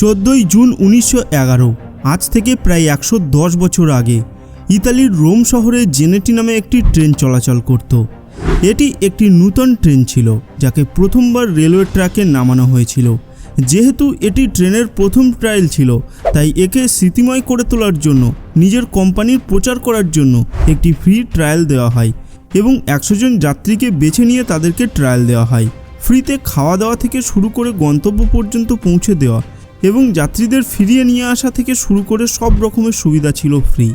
চোদ্দোই জুন উনিশশো এগারো। আজ থেকে প্রায় একশো দশ বছর আগে ইতালির রোম শহরে জেনেটি নামে একটি ট্রেন চলাচল করত। এটি একটি নূতন ট্রেন ছিল, যাকে প্রথমবার রেলওয়ে ট্র্যাকে নামানো হয়েছিল। যেহেতু এটি ট্রেনের প্রথম ট্রায়াল ছিল, তাই একে স্মৃতিময় করে তোলার জন্য, নিজের কোম্পানির প্রচার করার জন্য একটি ফ্রি ট্রায়াল দেওয়া হয় এবং একশো জন যাত্রীকে বেছে নিয়ে তাদেরকে ট্রায়াল দেওয়া হয়। ফ্রিতে খাওয়া দাওয়া থেকে শুরু করে গন্তব্য পর্যন্ত পৌঁছে দেওয়া এবং যাত্রীদের ফিরিয়ে নিয়ে আসা থেকে শুরু করে সব রকমের সুবিধা ছিল ফ্রি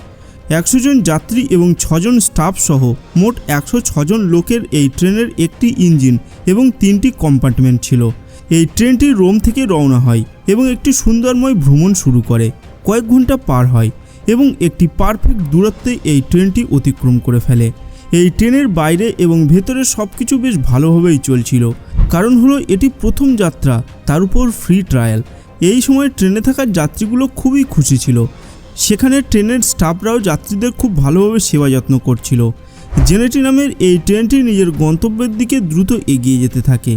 একশো জন যাত্রী এবং ছজন স্টাফ সহ মোট একশো ছজন লোকের এই ট্রেনের একটি ইঞ্জিন এবং তিনটি কম্পার্টমেন্ট ছিল। এই ট্রেনটি রোম থেকে রওনা হয় এবং একটি সুন্দরময় ভ্রমণ শুরু করে, কয়েক ঘণ্টা পার হয় এবং একটি পারফেক্ট দূরত্বে এই ট্রেনটি অতিক্রম করে ফেলে। এই ট্রেনের বাইরে এবং ভেতরে সব কিছু বেশ ভালোভাবেই চলছিল। কারণ হলো এটি প্রথম যাত্রা, তার উপর ফ্রি ট্রায়াল এই সময় ট্রেনে থাকা যাত্রীগুলো খুবই খুশি ছিল। সেখানে ট্রেনের স্টাফরাও যাত্রীদের খুব ভালোভাবে সেবা যত্ন করছিল। জেনেটি নামের এই ট্রেনটি নিজের গন্তব্যের দিকে দ্রুত এগিয়ে যেতে থাকে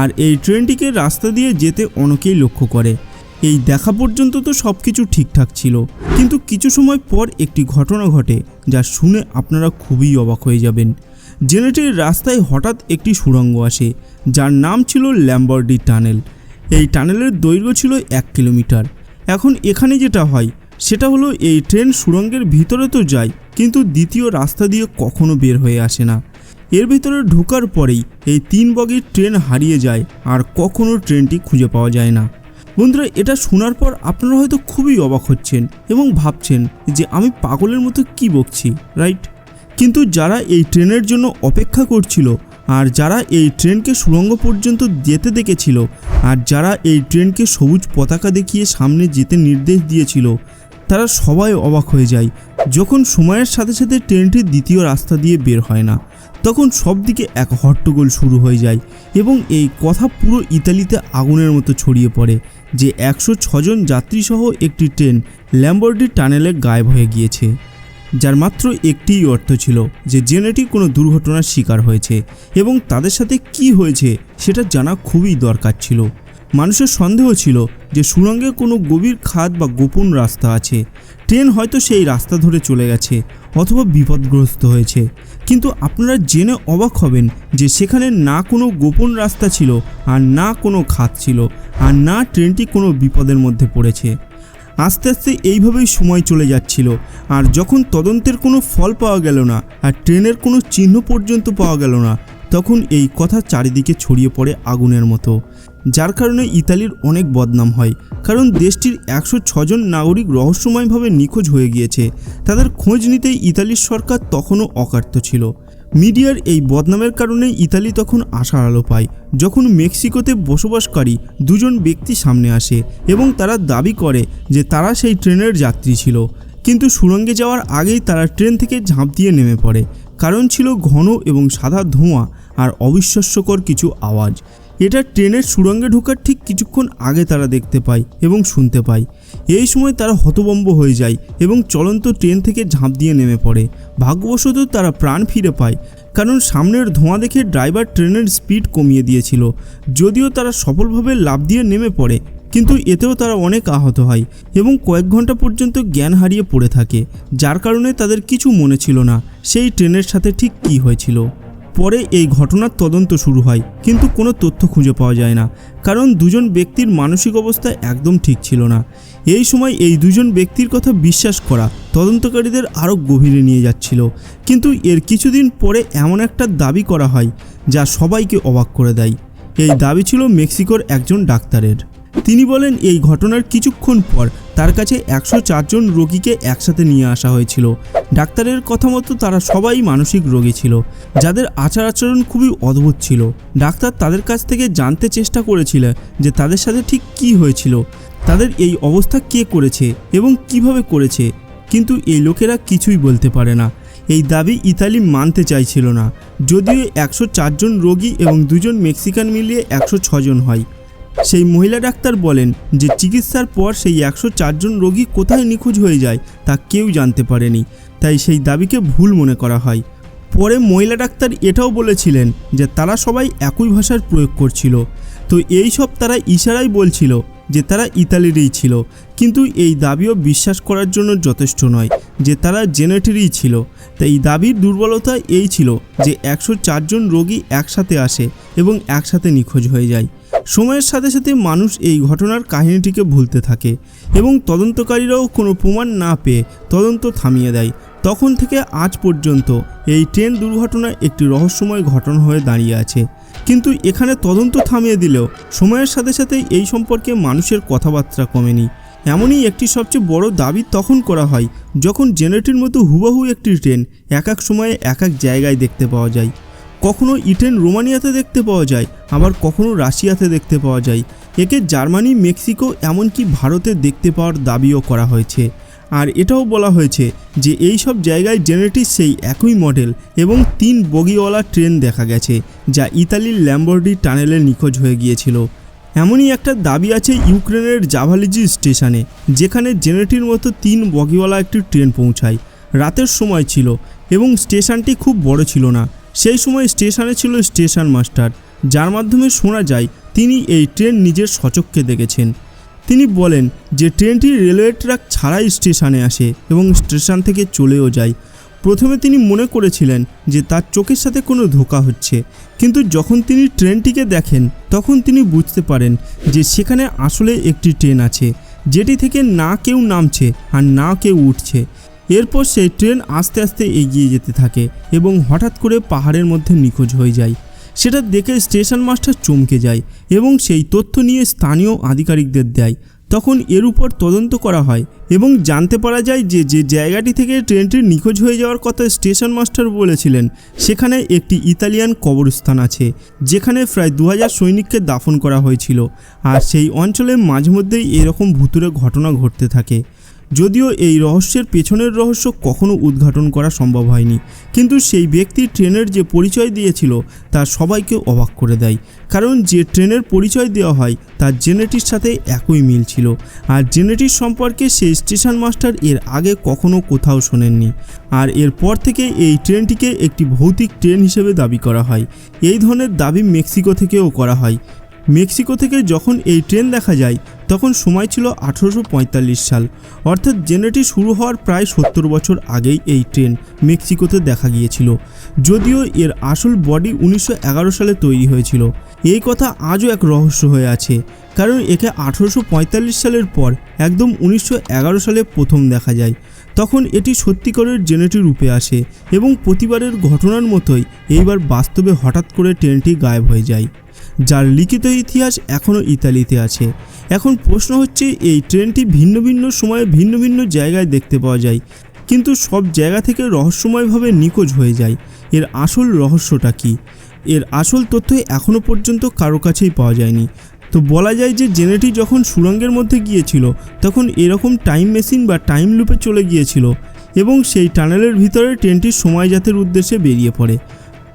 আর এই ট্রেনটিকে রাস্তা দিয়ে যেতে অনেকেই লক্ষ্য করে। এই দেখা পর্যন্ত তো সব কিছু ঠিকঠাক ছিল। কিন্তু কিছু সময় পর একটি ঘটনা ঘটে যা শুনে আপনারা খুবই অবাক হয়ে যাবেন। জেনেটির রাস্তায় হঠাৎ একটি সুড়ঙ্গ আসে, যার নাম ছিল ল্যাম্বর্ডি টানেল। এই টানেলের দৈর্ঘ্য ছিল এক কিলোমিটার। এখন এখানে যেটা হয়, সেটা হলো এই ট্রেন সুড়ঙ্গের ভিতরে তো যায়, কিন্তু দ্বিতীয় রাস্তা দিয়ে কখনো বের হয়ে আসে না। এর ভিতরে ঢোকার পরেই এই তিন বগির ট্রেন হারিয়ে যায় আর কখনো ট্রেনটি খুঁজে পাওয়া যায় না। বন্ধুরা, এটা শোনার পর আপনারা হয়তো খুবই অবাক হচ্ছেন এবং ভাবছেন যে আমি পাগলের মতো কি বকছি, রাইট? কিন্তু যারা এই ট্রেনের জন্য অপেক্ষা করছিল আর যারা এই ট্রেনকে সুড়ঙ্গ পর্যন্ত যেতে দেখেছিল, আর যারা এই ট্রেনকে সবুজ পতাকা দেখিয়ে সামনে যেতে নির্দেশ দিয়েছিল, তারা সবাই অবাক হয়ে যায়। যখন সময়ের সাথে সাথে ট্রেনটি দ্বিতীয় রাস্তা দিয়ে বের হয় না, তখন সব দিকে এক হট্টগোল শুরু হয়ে যায় এবং এই কথা পুরো ইতালিতে আগুনের মতো ছড়িয়ে পড়ে যে একশো ছজন যাত্রীসহ একটি ট্রেন ল্যাম্বর্ডি টানেলে গায়েব হয়ে গিয়েছে। যার মাত্র একটিই অর্থ ছিল যে জেনেটি কোনো দুর্ঘটনার শিকার হয়েছে এবং তাদের সাথে কি হয়েছে সেটা জানা খুবই দরকার ছিল। মানুষের সন্দেহ ছিল যে সুড়ঙ্গে কোনো গভীর খাদ বা গোপন রাস্তা আছে। ট্রেন হয়তো সেই রাস্তা ধরে চলে গেছে অথবা বিপদগ্রস্ত হয়েছে। কিন্তু আপনারা জেনে অবাক হবেন যে সেখানে না কোনো গোপন রাস্তা ছিল আর না কোনো খাত ছিল আর না ট্রেনটি কোনো বিপদের মধ্যে পড়েছে। আস্তে আস্তে এইভাবেই সময় চলে যাচ্ছিল। আর যখন তদন্তের কোনো ফল পাওয়া গেল না আর ট্রেনের কোনো চিহ্ন পর্যন্ত পাওয়া গেল না, তখন এই কথা চারিদিকে ছড়িয়ে পড়ে আগুনের মতো। যার কারণে ইতালির অনেক বদনাম হয়, কারণ দেশটির একশো ছজন নাগরিক রহস্যময়ভাবে নিখোঁজ হয়ে গিয়েছে। তাদের খোঁজ নিতেই ইতালির সরকার তখনও অকার্ত ছিল। মিডিয়ার এই বদনামের কারণে ইতালি তখন আশার আলো পায়। যখন মেক্সিকোতে বসবাসকারী দুজন ব্যক্তি সামনে আসে এবং তারা দাবি করে যে তারা সেই ট্রেনের যাত্রী ছিল। কিন্তু সুড়ঙ্গে যাওয়ার আগেই তারা ট্রেন থেকে ঝাঁপ দিয়ে নেমে পড়ে। কারণ ছিল ঘন এবং সাদা ধোঁয়া আর অবিশ্বাস্যকর কিছু আওয়াজ। এটা ট্রেনের সুড়ঙ্গে ঢোকার ঠিক কিছুক্ষণ আগে তারা দেখতে পায় এবং শুনতে পায়। এই সময় তারা হতবম্ব হয়ে যায় এবং চলন্ত ট্রেন থেকে ঝাঁপ দিয়ে নেমে পড়ে। ভাগ্যবশত তারা প্রাণ ফিরে পায়, কারণ সামনের ধোঁয়া দেখে ড্রাইভার ট্রেনের স্পিড কমিয়ে দিয়েছিল। যদিও তারা সফলভাবে লাভ দিয়ে নেমে পড়ে, কিন্তু এতেও তারা অনেক আহত হয় এবং কয়েক ঘণ্টা পর্যন্ত জ্ঞান হারিয়ে পড়ে থাকে, যার কারণে তাদের কিছু মনে ছিল না সেই ট্রেনের সাথে ঠিক কী হয়েছিল। পরে এই ঘটনার তদন্ত শুরু হয়, কিন্তু কোনো তথ্য খুঁজে পাওয়া যায় না, কারণ দুজন ব্যক্তির মানসিক অবস্থা একদম ঠিক ছিল না। এই সময় এই দুজন ব্যক্তির কথা বিশ্বাস করা তদন্তকারীদের আরও গভীরে নিয়ে যাচ্ছিল। কিন্তু এর কিছুদিন পরে এমন একটা দাবি করা হয়, যা সবাইকে অবাক করে দেয়। এই দাবি ছিল মেক্সিকোর একজন ডাক্তারের। তিনি বলেন, এই ঘটনার কিছুক্ষণ পর তার কাছে একশো চারজন রোগীকে একসাথে নিয়ে আসা হয়েছিল। ডাক্তারের কথা মতো তারা সবাই মানসিক রোগী ছিল, যাদের আচার আচরণ খুবই অদ্ভুত ছিল। ডাক্তার তাদের কাছ থেকে জানতে চেষ্টা করেছিল যে তাদের সাথে ঠিক কী হয়েছিল। তাদের এই অবস্থা কে করেছে এবং কীভাবে করেছে? কিন্তু এই লোকেরা কিছুই বলতে পারে না। এই দাবি ইতালি মানতে চাইছিল না। যদিও একশো চারজন রোগী এবং দুজন মেক্সিকান মিলিয়ে একশো ছজন হয়। সেই মহিলা ডাক্তার বলেন যে চিকিৎসার পর সেই একশো চারজন রোগী কোথায় নিখোঁজ হয়ে যায় তা কেউ জানতে পারেনি। তাই সেই দাবিকে ভুল মনে করা হয়। পরে মহিলা ডাক্তার এটাও বলেছিলেন যে তারা সবাই একই ভাষার প্রয়োগ করছিল। তো এই সব তারা ইশারাই বলছিল যে তারা ইতালিরই ছিল। কিন্তু এই দাবিও বিশ্বাস করার জন্য যথেষ্ট নয় যে তারা জেনেটিরই ছিল। তাই এই দাবির দুর্বলতা এই ছিল যে একশো চারজন রোগী একসাথে আসে এবং একসাথে নিখোঁজ হয়ে যায়। সময়ের সাথে সাথে মানুষ এই ঘটনার কাহিনীটিকে ভুলতে থাকে এবং তদন্তকারীরাও কোনো প্রমাণ না পেয়ে তদন্ত থামিয়ে দেয়। তখন থেকে আজ পর্যন্ত এই ট্রেন দুর্ঘটনা একটি রহস্যময় ঘটনা হয়ে দাঁড়িয়ে আছে। কিন্তু এখানে তদন্ত থামিয়ে দিলেও সময়ের সাথে সাথে এই সম্পর্কে মানুষের কথাবার্তা কমেনি। এমনই একটি সবচেয়ে বড় দাবি তখন করা হয়, যখন জেনেটির মতো হুবহু একটি ট্রেন এক এক সময়ে এক এক জায়গায় দেখতে পাওয়া যায়। কখনো ইটেন রোমানিয়াতে দেখতে পাওয়া যায়, আবার কখনো রাশিয়াতে দেখতে পাওয়া যায়। একে জার্মানি, মেক্সিকো, এমনকি ভারতে দেখতে পাওয়ার দাবিও করা হয়েছে। আর এটাও বলা হয়েছে যে এই সব জায়গায় জেনেটিস সেই একই মডেল এবং তিন বগিওয়ালা ট্রেন দেখা গেছে, যা ইতালির ল্যাম্বর্ডি টানেলে নিখোঁজ হয়ে গিয়েছিল। এমনই একটা দাবি আছে ইউক্রেনের জাভালিজি স্টেশনে, যেখানে জেনেটির মতো তিন বগিওয়ালা একটি ট্রেন পৌঁছায়। রাতের সময় ছিল এবং স্টেশনটি খুব বড় ছিল না। সেই সময় স্টেশনে ছিল স্টেশন মাস্টার। যার মাধ্যমে শোনা যায়, তিনি এই ট্রেন নিজের সচক্ষে দেখেছেন। তিনি বলেন যে ট্রেনটি রেলওয়ে ট্র্যাক ছাড়াই স্টেশনে আসে এবং স্টেশন থেকে চলেও যায়। প্রথমে তিনি মনে করেছিলেন যে তার চোখের সাথে কোনো ধোকা হচ্ছে, কিন্তু যখন তিনি ট্রেনটিকে দেখেন, তখন তিনি বুঝতে পারেন যে সেখানে আসলে একটি ট্রেন আছে, যেটি থেকে না কেউ নামছে আর না কেউ উঠছে। এরপর সেই ট্রেন আস্তে আস্তে এগিয়ে যেতে থাকে এবং হঠাৎ করে পাহাড়ের মধ্যে নিখোঁজ হয়ে যায়। সেটা দেখে স্টেশন মাস্টার চমকে যায় এবং সেই তথ্য নিয়ে স্থানীয় আধিকারিকদের দেয়। তখন এর উপর তদন্ত করা হয় এবং জানতে পারা যায় যে যে জায়গাটি থেকে ট্রেনটি নিখোঁজ হয়ে যাওয়ার কথা স্টেশন মাস্টার বলেছিলেন, সেখানে একটি ইতালিয়ান কবরস্থান আছে, যেখানে প্রায় দু হাজার সৈনিককে দাফন করা হয়েছিল। আর সেই অঞ্চলে মাঝে মধ্যেই এরকম ভুতুরে ঘটনা ঘটতে থাকে। যদিও এই রহস্যের পেছনের রহস্য কখনো উদ্ঘাটন করা সম্ভব হয়নি। কিন্তু সেই ব্যক্তি ট্রেনের যে পরিচয় দিয়েছিল, তা সবাইকে অবাক করে দেয়। কারণ যে ট্রেনের পরিচয় দেওয়া হয়, তার জেনেটির সাথে একই মিল ছিল। আর জেনেটির সম্পর্কে সেই স্টেশন মাস্টার এর আগে কখনো কোথাও শোনেননি। আর এরপর থেকে এই ট্রেনটিকে একটি ভৌতিক ট্রেন হিসেবে দাবি করা হয়। এই ধরনের দাবি মেক্সিকো থেকেও করা হয়। মেক্সিকো থেকে যখন এই ট্রেন দেখা যায়, তখন সময় ছিল আঠেরোশো পঁয়তাল্লিশ সাল। অর্থাৎ জেনেটি শুরু হওয়ার প্রায় সত্তর বছর আগেই এই ট্রেন মেক্সিকোতে দেখা গিয়েছিল। যদিও এর আসল বডি উনিশশো এগারো সালে তৈরি হয়েছিল। এই কথা আজও এক রহস্য হয়ে আছে, কারণ একে আঠেরোশো পঁয়তাল্লিশ সালের পর একদম উনিশশো এগারো সালে প্রথম দেখা যায়। তখন এটি সত্যিকারের জেনেটি রূপে আসে এবং প্রতিবারের ঘটনার মতোই এইবার বাস্তবে হঠাৎ করে ট্রেনটি গায়েব হয়ে যায়। যার লিখিত ইতিহাস এখনও ইতালিতে আছে। এখন প্রশ্ন হচ্ছে, এই ট্রেনটি ভিন্ন ভিন্ন সময়ে ভিন্ন ভিন্ন জায়গায় দেখতে পাওয়া যায়। কিন্তু সব জায়গা থেকে রহস্যময়ভাবে নিখোঁজ হয়ে যায়। এর আসল রহস্যটা কি? এর আসল তথ্য এখনও পর্যন্ত কারও কাছেই পাওয়া যায়নি। তো বলা যায় যে জেনেটি যখন সুরঙ্গের মধ্যে গিয়েছিল, তখন এরকম টাইম মেশিন বা টাইম লুপে চলে গিয়েছিল এবং সেই টানেলের ভিতরে ট্রেনটির সময়জাতের উদ্দেশ্যে বেরিয়ে পড়ে।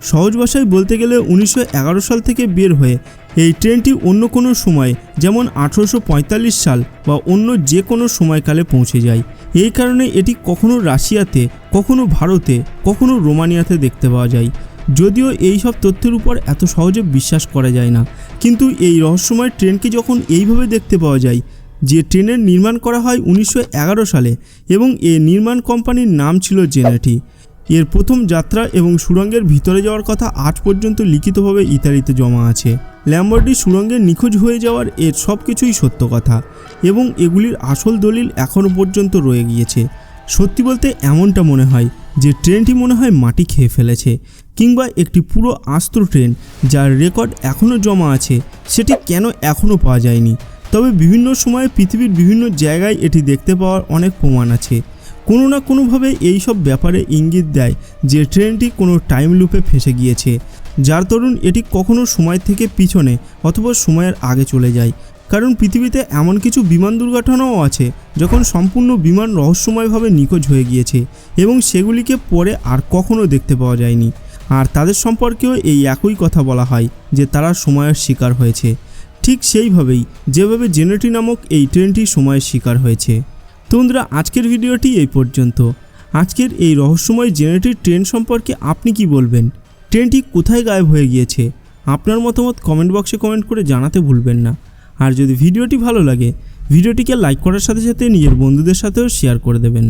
সহজ ভাষায় বলতে গেলে উনিশশো এগারো সাল থেকে বের হয়ে এই ট্রেনটি অন্য কোনো সময়, যেমন আঠেরোশো পঁয়তাল্লিশ সাল বা অন্য যে কোনো সময়কালে পৌঁছে যায়। এই কারণে এটি কখনো রাশিয়াতে, কখনো ভারতে, কখনো রোমানিয়াতে দেখতে পাওয়া যায়। যদিও এই সব তথ্যের উপর এত সহজে বিশ্বাস করা যায় না। কিন্তু এই রহস্যময় ট্রেনকে যখন এইভাবে দেখতে পাওয়া যায়, যে ট্রেনের নির্মাণ করা হয় উনিশশো এগারো সালে এবং এর নির্মাণ কোম্পানির নাম ছিল জেনেটি। এর প্রথম যাত্রা এবং সুড়ঙ্গের ভিতরে যাওয়ার কথা আজ পর্যন্ত লিখিতভাবে ইতালিতে জমা আছে। ল্যাম্বর্ডি সুড়ঙ্গে নিখোঁজ হয়ে যাওয়ার এর সব কিছুই সত্য কথা এবং এগুলির আসল দলিল এখনও পর্যন্ত রয়ে গিয়েছে। সত্যি বলতে এমনটা মনে হয় যে ট্রেনটি মনে হয় মাটি খেয়ে ফেলেছে কিংবা একটি পুরো আস্ত ট্রেন যার রেকর্ড এখনও জমা আছে, সেটি কেন এখনও পাওয়া যায়নি? তবে বিভিন্ন সময়ে পৃথিবীর বিভিন্ন জায়গায় এটি দেখতে পাওয়ার অনেক প্রমাণ আছে। কোনো না কোনোভাবে এই সব ব্যাপারে ইঙ্গিত দেয় যে ট্রেনটি কোনো টাইম লুপে ফেসে গিয়েছে। যার দরুন এটি কখনো সময় থেকে পিছনে অথবা সময়ের আগে চলে যায়। কারণ পৃথিবীতে এমন কিছু বিমান দুর্ঘটনাও আছে যখন সম্পূর্ণ বিমান রহস্যময়ভাবে নিখোঁজ হয়ে গিয়েছে এবং সেগুলিকে পরে আর কখনো দেখতে পাওয়া যায়নি। আর তাদের সম্পর্কেও এই একই কথা বলা হয় যে তারা সময়ের শিকার হয়েছে। ঠিক সেইভাবেই যেভাবে জেনেটি নামক এই ট্রেনটি সময়ের শিকার হয়েছে। তো আজকের ভিডিওটি এই পর্যন্ত। আজকের এই রহস্যময় জেনারেটিভ ট্রেন সম্পর্কে আপনি কি বলবেন? ট্রেনটি কোথায় গায়েব হয়ে গিয়েছে? আপনার মতামত কমেন্ট বক্সে কমেন্ট করে জানাতে ভুলবেন না। আর যদি ভিডিওটি ভালো লাগে, ভিডিওটিকে লাইক করার সাথে সাথে নিজের বন্ধুদের সাথেও শেয়ার করে দেবেন।